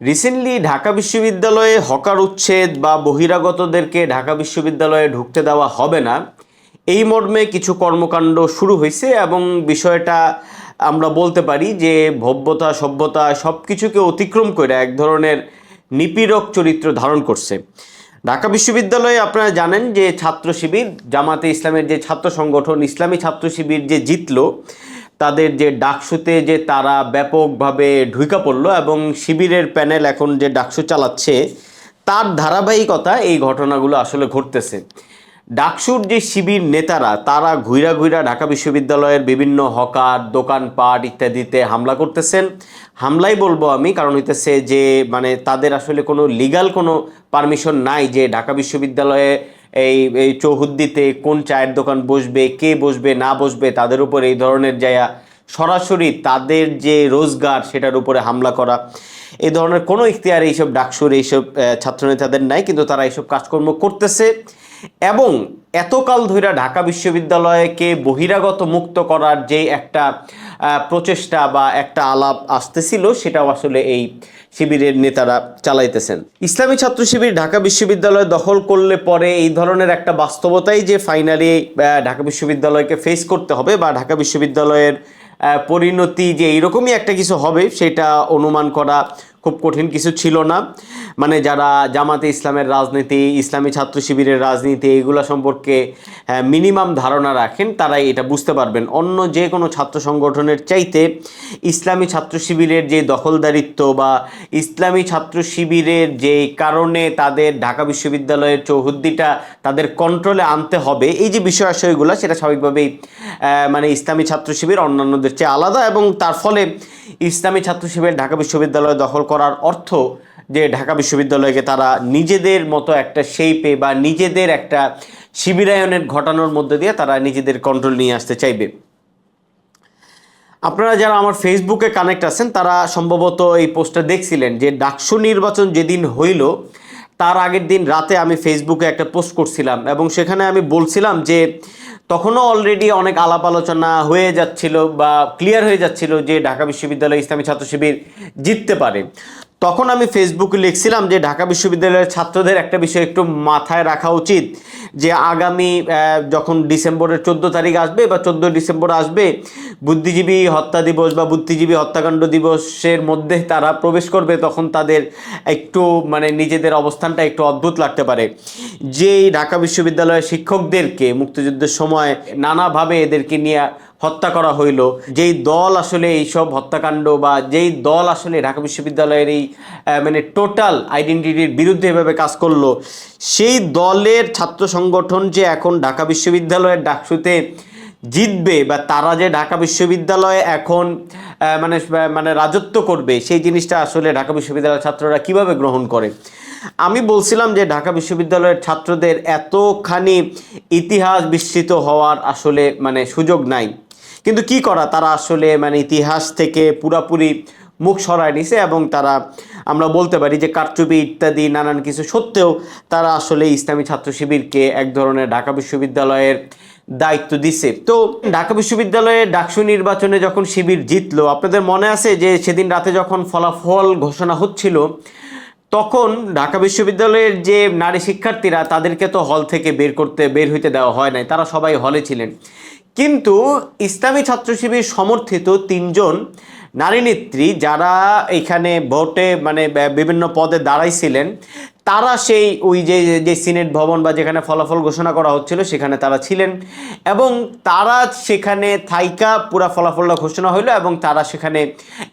Recently Dhaka বিশ্ববিদ্যালয়ে hawker উচ্ছেদ বা বহিরাগতদেরকে ঢাকা বিশ্ববিদ্যালয়ে ঢুকতে দেওয়া হবে না। এই মর্মে কিছু কর্মকাণ্ড শুরু হয়েছে এবং বিষয়টা আমরা বলতে পারি যে ভব্যতা, সভ্যতা সব কিছুকে অতিক্রম করে এক ধরনের নিপীড়ক চরিত্র ধারণ করছে। ঢাকা বিশ্ববিদ্যালয়ে আপনারা জানেন যে ছাত্র শিবির, জামাতে ইসলামের যে ছাত্র সংগঠন, ইসলামী ছাত্র শিবির যে জিতলো তাদের যে ডাকসুতে যে তারা ব্যাপকভাবে ঢুইকা পড়ল এবং শিবিরের প্যানেল এখন যে ডাকসু চালাচ্ছে, তার ধারাবাহিকতা এই ঘটনাগুলো আসলে ঘটতেছে। ডাকসুর যে শিবির নেতারা, তারা ঘুইরা ঘুইরা ঢাকা বিশ্ববিদ্যালয়ের বিভিন্ন হকার, দোকানপাট ইত্যাদিতে হামলা করতেছেন। হামলাই বলব আমি, কারণ হইতেছে যে মানে তাদের আসলে কোনো লিগাল কোনো পারমিশন নাই যে ঢাকা বিশ্ববিদ্যালয়ে এই এই চৌহদ্দিতে কোন চায়ের দোকান বসবে, কে বসবে, না বসবে, তাদের উপর এই ধরনের জায়গা সরাসরি তাদের যে রোজগার সেটার উপরে হামলা করা এই ধরনের কোনো ইখতিয়ার এইসব ডাকসুর, এইসব ছাত্রনেতাদের নাই, কিন্তু তারা এইসব কাজকর্ম করতেছে। এবং এতকাল ধরে ঢাকা বিশ্ববিদ্যালয়কে বহিরাগত মুক্ত করার যে একটা প্রচেষ্টা বা একটা আলাপ আসতেছিল, সেটাও আসলে এই শিবিরের নেতারা চালাইতেছেন। ইসলামী ছাত্র শিবির ঢাকা বিশ্ববিদ্যালয় দখল করলে পরে এই ধরনের একটা বাস্তবতাই যে ফাইনালি ঢাকা বিশ্ববিদ্যালয়কে ফেস করতে হবে বা ঢাকা বিশ্ববিদ্যালয়ের পরিণতি যে এইরকমই একটা কিছু হবে, সেটা অনুমান করা খুব কঠিন কিছু ছিল না। মানে যারা জামাতে ইসলামের রাজনীতি, ইসলামী ছাত্র শিবিরের রাজনীতি, এগুলো সম্পর্কে মিনিমাম ধারণা রাখেন, তারাই এটা বুঝতে পারবেন। অন্য যে কোনো ছাত্র সংগঠনের চাইতে ইসলামী ছাত্র শিবিরের যে দখলদারিত্ব বা ইসলামী ছাত্র শিবিরের যে কারণে তাদের ঢাকা বিশ্ববিদ্যালয়ের চৌহদ্দিটা তাদের কন্ট্রোলে আনতে হবে, এই যে বিষয় আশয়গুলো সেটা স্বাভাবিকভাবেই মানে ইসলামী ছাত্র শিবির অন্যান্যদের চেয়ে আলাদা এবং তার ফলে ইসলামী ছাত্র শিবির ঢাকা বিশ্ববিদ্যালয় দখল করার অর্থ যে ঢাকা বিশ্ববিদ্যালয়কে তারা নিজেদের মতো একটা শেপে বা নিজেদের একটা শিবিরায়নের ঘটানোর মধ্যে দিয়ে তারা নিজেদের কন্ট্রোল নিয়ে আসতে চাইবে। আপনারা যারা আমার ফেসবুকে কানেক্ট আছেন, তারা সম্ভবত এই পোস্টটা দেখছিলেন যে ডাকসু নির্বাচন যেদিন হইল, তার আগের দিন রাতে আমি ফেসবুকে একটা পোস্ট করছিলাম এবং সেখানে আমি বলছিলাম যে তখনও অলরেডি অনেক আলাপ আলোচনা হয়ে যাচ্ছিল বা ক্লিয়ার হয়ে যাচ্ছিল যে ঢাকা বিশ্ববিদ্যালয় ইসলামী ছাত্র শিবির জিততে পারে। তখন আমি ফেসবুকে লিখছিলাম যে ঢাকা বিশ্ববিদ্যালয়ের ছাত্রদের একটা বিষয় একটু মাথায় রাখা উচিত, যে আগামী যখন ডিসেম্বরের চোদ্দ তারিখ আসবে বা চোদ্দ ডিসেম্বর আসবে, বুদ্ধিজীবী হত্যা দিবস বা বুদ্ধিজীবী হত্যাকাণ্ড দিবসের মধ্যে তারা প্রবেশ করবে, তখন তাদের একটু মানে নিজেদের অবস্থানটা একটু অদ্ভুত লাগতে পারে। যেই ঢাকা বিশ্ববিদ্যালয়ের শিক্ষকদেরকে মুক্তিযুদ্ধের সময় নানাভাবে এদেরকে নিয়ে হত্যা করা হইল। যেই দল আসলে এইসব হত্যাকাণ্ড বা যেই দল আসলে ঢাকা বিশ্ববিদ্যালয়ের এই মানে টোটাল আইডেন্টিটির বিরুদ্ধে এভাবে কাজ করল, সেই দলের ছাত্র সংগঠন যে এখন ঢাকা বিশ্ববিদ্যালয়ের ডাকসুতে জিতবে বা তারা যে ঢাকা বিশ্ববিদ্যালয়ে এখন মানে মানে রাজত্ব করবে, সেই জিনিসটা আসলে ঢাকা বিশ্ববিদ্যালয়ের ছাত্ররা কীভাবে গ্রহণ করে? আমি বলছিলাম যে ঢাকা বিশ্ববিদ্যালয়ের ছাত্রদের এতখানি ইতিহাস বিস্তৃত হওয়ার আসলে মানে সুযোগ নাই। কিন্তু কি করা? তারা আসলে মানে ইতিহাস থেকে পুরাপুরি মুখ সরায় নিছে এবং তারা, আমরা বলতে পারি যে কারচুপি ইত্যাদি, নানান কিছু সত্ত্বেও তারা আসলে ইসলামী ছাত্র শিবিরকে এক ধরনের ঢাকা বিশ্ববিদ্যালয়ের দায়িত্ব দিছে। তো ঢাকা বিশ্ববিদ্যালয়ে ডাকসু নির্বাচনে যখন শিবির জিতলো, আপনাদের মনে আছে যে সেদিন রাতে যখন ফলাফল ঘোষণা হচ্ছিল, তখন ঢাকা বিশ্ববিদ্যালয়ের যে নারী শিক্ষার্থীরা তাদেরকে তো হল থেকে বের করতে, বের হইতে দেওয়া হয় নাই, তারা সবাই হলে ছিলেন। কিন্তু ইসলামী ছাত্র শিবির সমর্থিত তিনজন নারী নেত্রী যারা এখানে ভোটে মানে বিভিন্ন পদে দাঁড়াইছিলেন, তারা সেই ওই যে যে সিনেট ভবন বা যেখানে ফলাফল ঘোষণা করা হচ্ছিল, সেখানে তারা ছিলেন এবং তারা সেখানে থাইকা পুরা ফলাফলটা ঘোষণা হইল এবং তারা সেখানে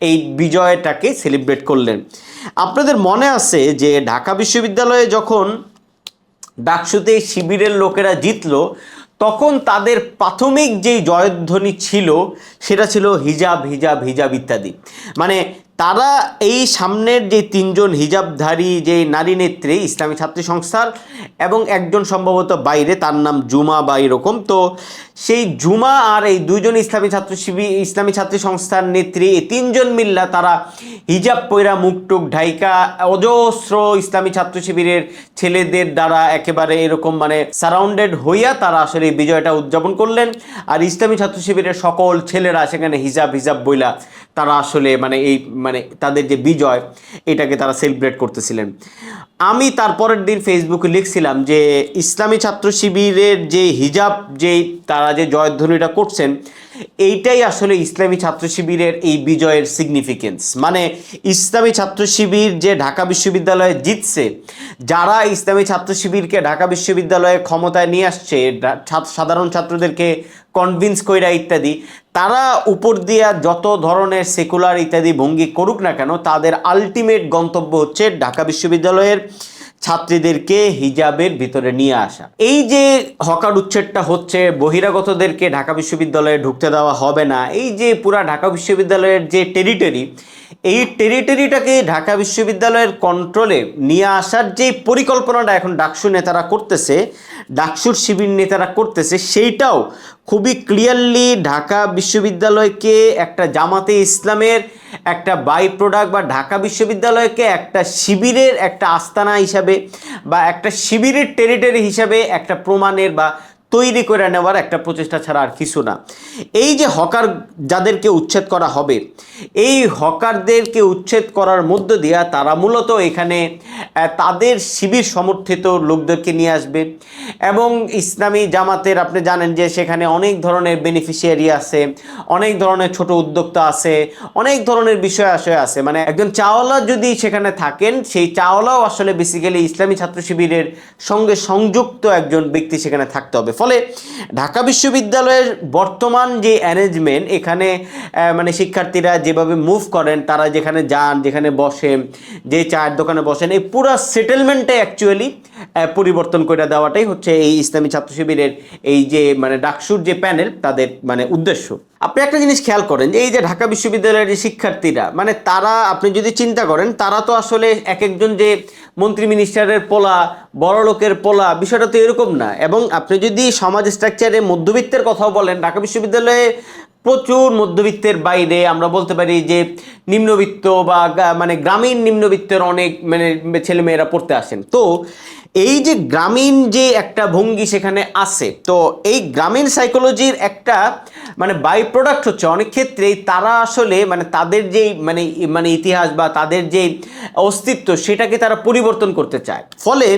এই বিজয়টাকে সেলিব্রেট করলেন। আপনাদের মনে আছে যে ঢাকা বিশ্ববিদ্যালয়ে যখন ডাকসুতে শিবিরের লোকেরা জিতলো তখন তাদের প্রাথমিক যেই জয়ধ্বনি ছিল সেটা ছিল হিজাব হিজাব হিজাব ইত্যাদি। মানে তারা এই সামনের যে তিনজন হিজাবধারী যে নারী নেত্রী, ইসলামী ছাত্রী সংস্থার এবং একজন সম্ভবত বাইরে, তার নাম জুমা বা এরকম, তো সেই জুমা আর এই দুইজন ইসলামী ছাত্র শিবির ইসলামী ছাত্রী সংস্থার নেত্রী, এই তিনজন মিল্লা তারা হিজাব পয়রা, মুখটুক, ঢাইকা, অজস্র ইসলামী ছাত্র শিবিরের ছেলেদের দ্বারা একেবারে এরকম মানে সারাউন্ডেড হইয়া তারা আসলে এই বিজয়টা উদযাপন করলেন। আর ইসলামী ছাত্র শিবিরের সকল ছেলেরা সেখানে হিজাব হিজাব বইলা তারা আসলে মানে এই মানে তাদের যে বিজয়, এটাকে তারা সেলিব্রেট করতেছিলেন। আমি তারপরের দিন ফেসবুকে লিখছিলাম যে, ইসলামী ছাত্র শিবিরের যে হিজাব, যেই তারা যে জয়ধ্বনিটা করছেন এইটাই আসলে ইসলামী ছাত্র শিবিরের এই বিজয়ের সিগনিফিকেন্স মানে ইসলামী ছাত্র শিবির যে ঢাকা বিশ্ববিদ্যালয়ে জিতছে, যারা ইসলামী ছাত্র শিবিরকে ঢাকা বিশ্ববিদ্যালয়ে ক্ষমতায় নিয়ে আসছে সাধারণ ছাত্রদেরকে কনভিন্স কইরা ইত্যাদি, তারা উপর দিয়া যত ধরনের সেকুলার ইত্যাদি ভঙ্গি করুক না কেন, তাদের আলটিমেট গন্তব্য হচ্ছে ঢাকা বিশ্ববিদ্যালয়ের ছাত্রীদেরকে হিজাবের ভিতরে নিয়ে আসা। এই যে হকার উচ্ছেদটা হচ্ছে, বহিরাগতদেরকে ঢাকা বিশ্ববিদ্যালয়ে ঢুকতে দেওয়া হবে না, এই যে পুরা ঢাকা বিশ্ববিদ্যালয়ের যে টেরিটরি এই টেরিটরিটাকে ঢাকা বিশ্ববিদ্যালয়ের কন্ট্রোলে নিয়ে আসার যে পরিকল্পনাটা এখন ডাকসু নেতারা করতেছে, ডাকসুর শিবির নেতারা করতেছে, সেইটাও খুবই ক্লিয়ারলি ঢাকা বিশ্ববিদ্যালয়কে একটা জামাতে ইসলামের একটা বাই প্রোডাক্ট বা ঢাকা বিশ্ববিদ্যালয়কে একটা শিবিরের একটা আস্তানা হিসাবে বা একটা শিবিরের টেরিটরি হিসাবে একটা প্রমাণের বা তৈরি করে নেওয়ার একটা প্রচেষ্টা ছাড়া আর কিছু না। এই যে হকার যাদেরকে উচ্ছেদ করা হবে, এই হকারদেরকে উচ্ছেদ করার মধ্য দিয়া তারা মূলত এখানে তাদের শিবির সমর্থিত লোকদেরকে নিয়ে আসবে এবং ইসলামী জামাতের আপনি জানেন যে সেখানে অনেক ধরনের বেনিফিশিয়ারি আছে, অনেক ধরনের ছোট উদ্যোক্তা আছে, অনেক ধরনের বিষয় আশয় আছে। মানে একজন চাওয়ালা যদি সেখানে থাকেন, সেই চাওয়ালাও আসলে বেসিক্যালি ইসলামী ছাত্র শিবিরের সঙ্গে সংযুক্ত একজন ব্যক্তি সেখানে থাকতে হবে। ফলে ঢাকা বিশ্ববিদ্যালয়ের বর্তমান যে অ্যারেঞ্জমেন্ট এখানে মানে শিক্ষার্থীরা যেভাবে মুভ করেন, তারা যেখানে যান, যেখানে বসেন, যে চায়ের দোকানে বসেন, এই পুরো সেটেলমেন্টে অ্যাকচুয়ালি পরিবর্তন করে দেওয়াটাই হচ্ছে এই ইসলামী ছাত্র শিবিরের এই যে মানে ডাকসুর যে প্যানেল তাদের মানে উদ্দেশ্য। আপনি একটা জিনিস খেয়াল করেন যে, এই যে ঢাকা বিশ্ববিদ্যালয়ের যে শিক্ষার্থীরা মানে তারা, আপনি যদি চিন্তা করেন, তারা তো আসলে এক একজন যে মন্ত্রী মিনিস্টারের পোলা, বড় লোকের পোলা, বিষয়টা তো এরকম না। এবং আপনি যদি সমাজ স্ট্রাকচারে মধ্যবিত্তের কথাও বলেন, ঢাকা বিশ্ববিদ্যালয়ে প্রচুর মধ্যবিত্তের বাইরে আমরা বলতে পারি যে নিম্নবিত্ত বা মানে গ্রামীণ নিম্নবিত্তের অনেক মানে ছেলেমেয়েরা পড়তে আসেন। তো এই যে গ্রামীণ যে একটা ভঙ্গি সেখানে আছে, তো এই গ্রামীণ সাইকোলজির একটা মানে বাই প্রোডাক্ট হচ্ছে অনেক ক্ষেত্রেই তারা আসলে মানে তাদের যেই মানে মানে ইতিহাস বা তাদের যে অস্তিত্ব সেটাকে তারা পরিবর্তন করতে চায়। ফলে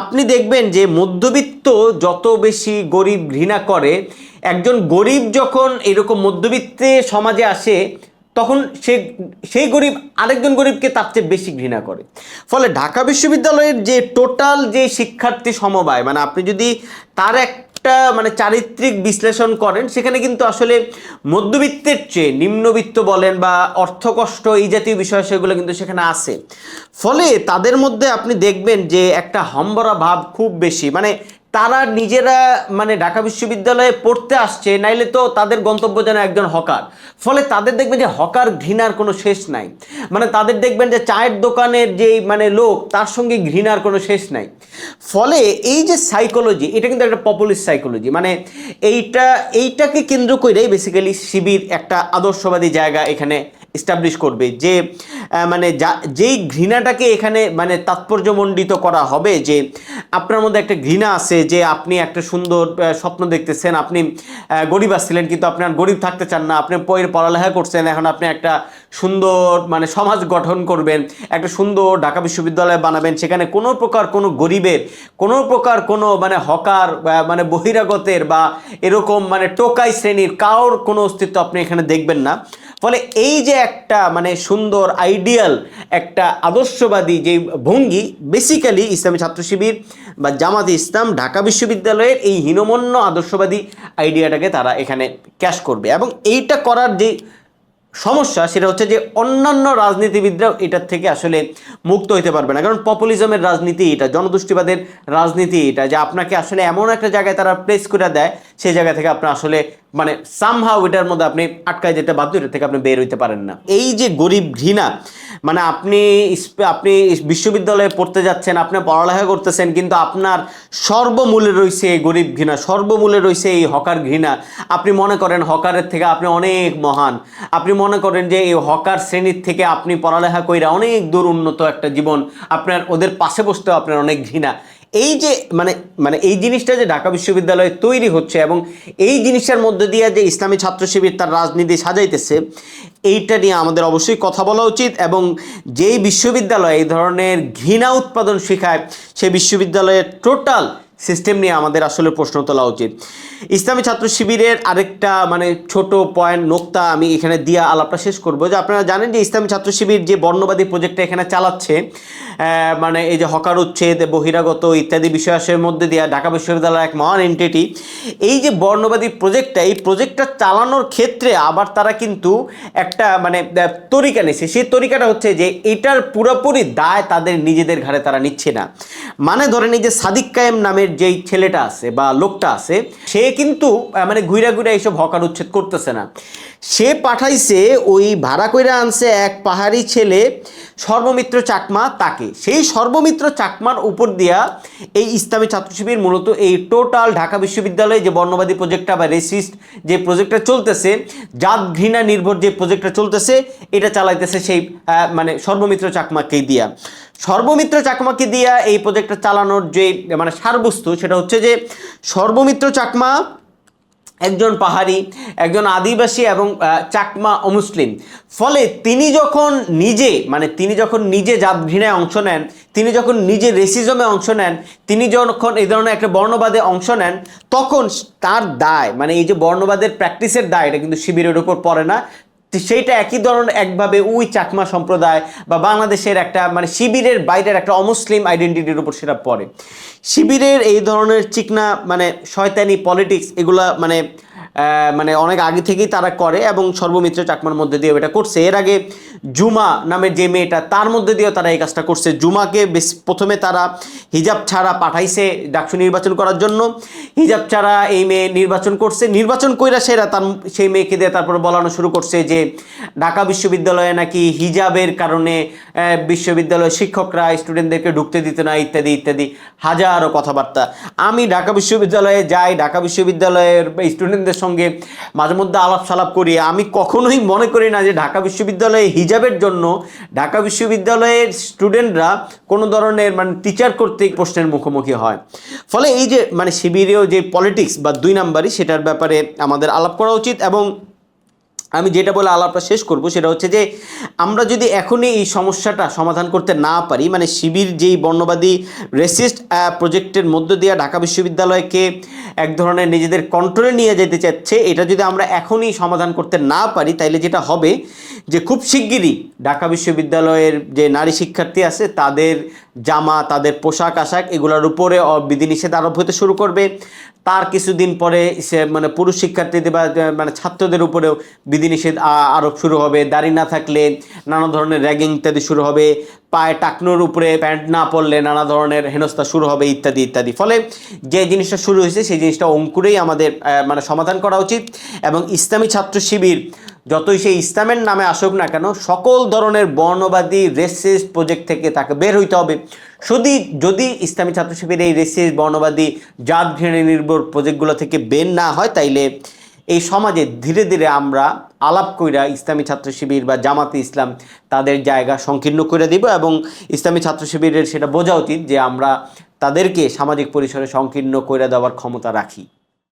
আপনি দেখবেন যে মধ্যবিত্ত যত বেশি গরিব ঘৃণা করে একজন গরিব যখন এরকম মধ্যবিত্তে সমাজে আসে, তখন সে, সেই গরিব আরেকজন গরিবকে তার চেয়ে বেশি ঘৃণা করে। ফলে ঢাকা বিশ্ববিদ্যালয়ের যে টোটাল যে শিক্ষার্থী সমবায় মানে আপনি যদি তার একটা মানে চারিত্রিক বিশ্লেষণ করেন, সেখানে কিন্তু আসলে মধ্যবিত্তের চেয়ে নিম্নবিত্ত বলেন বা অর্থকষ্ট এই জাতীয় বিষয় সেগুলো কিন্তু সেখানে আছে। ফলে তাদের মধ্যে আপনি দেখবেন যে একটা হম্বরা ভাব খুব বেশি। মানে তারা নিজেরা মানে ঢাকা বিশ্ববিদ্যালয়ে পড়তে আসছে, নাইলে তো তাদের গন্তব্য যেন একজন হকার। ফলে তাদের দেখবেন যে হকার ঘৃণার কোনো শেষ নাই। মানে তাদের দেখবেন যে চায়ের দোকানের যেই মানে লোক, তার সঙ্গে ঘৃণার কোনো শেষ নাই। ফলে এই যে সাইকোলজি এটা কিন্তু একটা পপুলিস্ট সাইকোলজি মানে এইটা, এইটাকে কেন্দ্র করেই বেসিক্যালি শিবির একটা আদর্শবাদী জায়গা এখানে এস্টাবলিশ করবে। যে মানে যা, যেই ঘৃণাটাকে এখানে মানে তাৎপর্যমণ্ডিত করা হবে, যে আপনার মধ্যে একটা ঘৃণা আছে, যে আপনি একটা সুন্দর স্বপ্ন দেখতেছেন, আপনি গরিব আসছিলেন, কিন্তু আপনি আর গরিব থাকতে চান না, আপনি পয়ের পড়ালেখা করছেন, এখন আপনি একটা সুন্দর মানে সমাজ গঠন করবেন, একটা সুন্দর ঢাকা বিশ্ববিদ্যালয় বানাবেন, সেখানে কোনো প্রকার কোনো গরিবের, কোনো প্রকার কোনো মানে হকার মানে বহিরাগতের, বা এরকম মানে টোকাই শ্রেণির কারোর কোনো অস্তিত্ব আপনি এখানে দেখবেন না। ফলে এই যে একটা মানে সুন্দর আইডিয়াল একটা আদর্শবাদী যে ভঙ্গি বেসিক্যালি ইসলামী ছাত্র শিবির বা জামাত ইসলাম ঢাকা বিশ্ববিদ্যালয়ের এই হীনমন্য আদর্শবাদী আইডিয়াটাকে তারা এখানে ক্যাশ করবে। এবং এইটা করার যে সমস্যা সেটা হচ্ছে যে অন্যান্য রাজনীতিবিদরাও এটার থেকে আসলে মুক্ত হইতে পারবে না। কারণ পপুলিজমের রাজনীতি এটা, জনদুষ্টিবাদের রাজনীতি এটা, যে আপনাকে আসলে এমন একটা জায়গায় তারা প্লেস করে দেয়, সেই জায়গা থেকে আপনার আসলে মানে সামহাও এটার মধ্যে আপনি আটকায় যেতে বাধ্য, এটা থেকে আপনি বের হইতে পারেন না। এই যে গরিব ঘৃণা মানে আপনি আপনি বিশ্ববিদ্যালয়ে পড়তে যাচ্ছেন, আপনি পড়ালেখা করতেছেন, কিন্তু আপনার সর্বমূলে রয়েছে এই গরিব ঘৃণা, সর্বমূলে রয়েছে এই হকার ঘৃণা। আপনি মনে করেন হকারের থেকে আপনি অনেক মহান। আপনি মনে করেন যে এই হকার শ্রেণির থেকে আপনি পড়ালেখা কইরা অনেক দূর উন্নত একটা জীবন। আপনার ওদের পাশে বসতেও আপনার অনেক ঘৃণা। এই যে মানে মানে এই জিনিসটা যে ঢাকা বিশ্ববিদ্যালয়ে তৈরি হচ্ছে এবং এই জিনিসটার মধ্যে দিয়ে যে ইসলামী ছাত্র শিবির তার রাজনীতি সাজাইতেছে, এইটা নিয়ে আমাদের অবশ্যই কথা বলা উচিত এবং যেই বিশ্ববিদ্যালয়ে এই ধরনের ঘৃণা উৎপাদন শেখায় সেই বিশ্ববিদ্যালয়ের টোটাল সিস্টেম নিয়ে আমাদের আসলে প্রশ্ন তোলা উচিত। ইসলামী ছাত্র শিবিরের আরেকটা মানে ছোট পয়েন্ট, নোক্তা আমি এখানে দিয়া আলাপটা শেষ করব যে আপনারা জানেন যে ইসলামী ছাত্র শিবির যে বর্ণবাদী প্রজেক্টটা এখানে চালাচ্ছে মানে এই যে হকার উচ্ছেদ, বহিরাগত ইত্যাদি বিষয়ের মধ্যে দিয়ে ঢাকা বিশ্ববিদ্যালয়ের এক মহান এন্টিটি এই যে বর্ণবাদী প্রজেক্টটা এই প্রজেক্টটা চালানোর ক্ষেত্রে আবার তারা কিন্তু একটা মানে তরিকা নিচ্ছে সেই তরিকাটা হচ্ছে যে এটার পুরোপুরি দায় তাদের নিজেদের ঘাড়ে তারা নিচ্ছে না। মানে ধরেন এই যে সাদিক কায়েম নামের যেই ছেলেটা আছে বা লোকটা আছে, সে কিন্তু মানে ঘুরে ঘুরে এইসব হকার উচ্ছেদ করতেছে না। সে পাঠাইছে, ওই ভাড়া কইরা আনছে এক পাহাড়ি ছেলে, সর্বমিত্র চাকমা তাকে। সেই সর্বমিত্র চাকমার উপর দিয়া এই ইসলামী ছাত্র শিবির মূলত এই টোটাল ঢাকা বিশ্ববিদ্যালয়ে যে বর্ণবাদী প্রজেক্টটা বা রেসিস্ট যে প্রজেক্টটা চলতেছে, জাত ঘৃণা নির্ভর যে প্রজেক্টটা চলতেছে, এটা চালাইতেছে সেই মানে সর্বমিত্র চাকমাকেই দিয়া। সর্বমিত্র চাকমাকে দিয়া এই প্রজেক্টটা চালানোর যে মানে সারবস্তু, সেটা হচ্ছে যে সর্বমিত্র চাকমা একজন পাহাড়ি, একজন আদিবাসী এবং চাকমা অমুসলিম। ফলে তিনি যখন নিজে মানে তিনি যখন নিজে জাত ঘৃণায় অংশ নেন, তিনি যখন নিজে রেসিজমে অংশ নেন, তিনি যখন এই ধরনের একটা বর্ণবাদে অংশ নেন, তখন তার দায় মানে এই যে বর্ণবাদের প্র্যাকটিসের দায়, এটা কিন্তু শিবিরের উপর পড়ে না। সেইটা একই ধরনের একভাবে ওই চাকমা সম্প্রদায় বা বাংলাদেশের একটা মানে শিবিরের বাইরের একটা অমুসলিম আইডেন্টিটির উপর সেটা পড়ে। শিবিরের এই ধরনের চিকনা মানে শয়তানি পলিটিক্স এগুলা মানে মানে অনেক আগে থেকেই তারা করে এবং সর্বমিত্র চাকমার মধ্যে দিয়ে এটা করছে। এর আগে জুমা নামের যে মেয়েটা, তার মধ্যে দিয়েও তারা এই কাজটা করছে। জুমাকে বেশ প্রথমে তারা হিজাব ছাড়া পাঠাইছে ডাকসু নির্বাচন করার জন্য। হিজাব ছাড়া এই মেয়ে নির্বাচন করছে। নির্বাচন কইরা সেরা তার সেই মেয়েকে দিয়ে তারপর বলানো শুরু করছে যে, ঢাকা বিশ্ববিদ্যালয়ে নাকি হিজাবের কারণে বিশ্ববিদ্যালয়ের শিক্ষকরা স্টুডেন্টদেরকে ঢুকতে দিত না, ইত্যাদি ইত্যাদি। হাজারো কথাবার্তা। আমি ঢাকা বিশ্ববিদ্যালয়ে যাই, ঢাকা বিশ্ববিদ্যালয়ের স্টুডেন্টদের সঙ্গে মাঝে মধ্যে আলাপ সালাপ করি। আমি কখনোই মনে করি না যে ঢাকা বিশ্ববিদ্যালয়ে হিজাবের জন্য ঢাকা বিশ্ববিদ্যালয়ের স্টুডেন্টরা কোনো ধরনের মানে টিচার কর্তৃক প্রশ্নের মুখোমুখি হয়। ফলে এই যে মানে শিবিরেও যে পলিটিক্স বা দুই নাম্বারই সেটার ব্যাপারে আমাদের আলাপ করা উচিত এবং আমি যেটা বলে আলাপটা শেষ করব, সেটা হচ্ছে যে আমরা যদি এখনই এই সমস্যাটা সমাধান করতে না পারি মানে শিবির যেই বর্ণবাদী রেসিস্ট প্রজেক্টের মধ্য দিয়ে ঢাকা বিশ্ববিদ্যালয়কে এক ধরনের নিজেদের কন্ট্রোলে নিয়ে যেতে চাচ্ছে, এটা যদি আমরা এখনই সমাধান করতে না পারি, তাইলে যেটা হবে যে খুব শিগগিরই ঢাকা বিশ্ববিদ্যালয়ের যে নারী শিক্ষার্থী আছে, তাদের জামা, তাদের পোশাক, আশাক, এগুলোর উপরে বিধিনিষেধ আরোপ হতে শুরু করবে। তার কিছুদিন পরে সে মানে পুরুষ শিক্ষার্থীদের বা মানে ছাত্রদের উপরেও বিধিনিষেধ আরোপ শুরু হবে। দাড়ি না থাকলে নানা ধরনের র্যাগিং ইত্যাদি শুরু হবে। পায়ে টাকনোর উপরে প্যান্ট না পরলে নানা ধরনের হেনস্থা শুরু হবে, ইত্যাদি ইত্যাদি। ফলে যে জিনিসটা শুরু হয়েছে, সেই জিনিসটা অঙ্কুরেই আমাদের মানে সমাধান করা উচিত। এবং ইসলামী ছাত্র শিবির যতই সে ইসলামের নামে আসুক না কেন, সকল ধরনের বর্ণবাদী রেসিস প্রজেক্ট থেকে তাকে বের হইতে হবে। যদি যদি ইসলামী ছাত্র শিবির এই রেসিস বর্ণবাদী, জাত ঘৃণা নির্ভর প্রজেক্টগুলো থেকে বের না হয়, তাইলে এই সমাজে ধীরে ধীরে আমরা আলাপ কইরা ইসলামী ছাত্র শিবির বা জামাতে ইসলাম তাদের জায়গা সংকীর্ণ করে দিব এবং ইসলামী ছাত্র শিবিরের সেটা বোঝা উচিত যে আমরা তাদেরকে সামাজিক পরিসরে সংকীর্ণ করে দেওয়ার ক্ষমতা রাখি।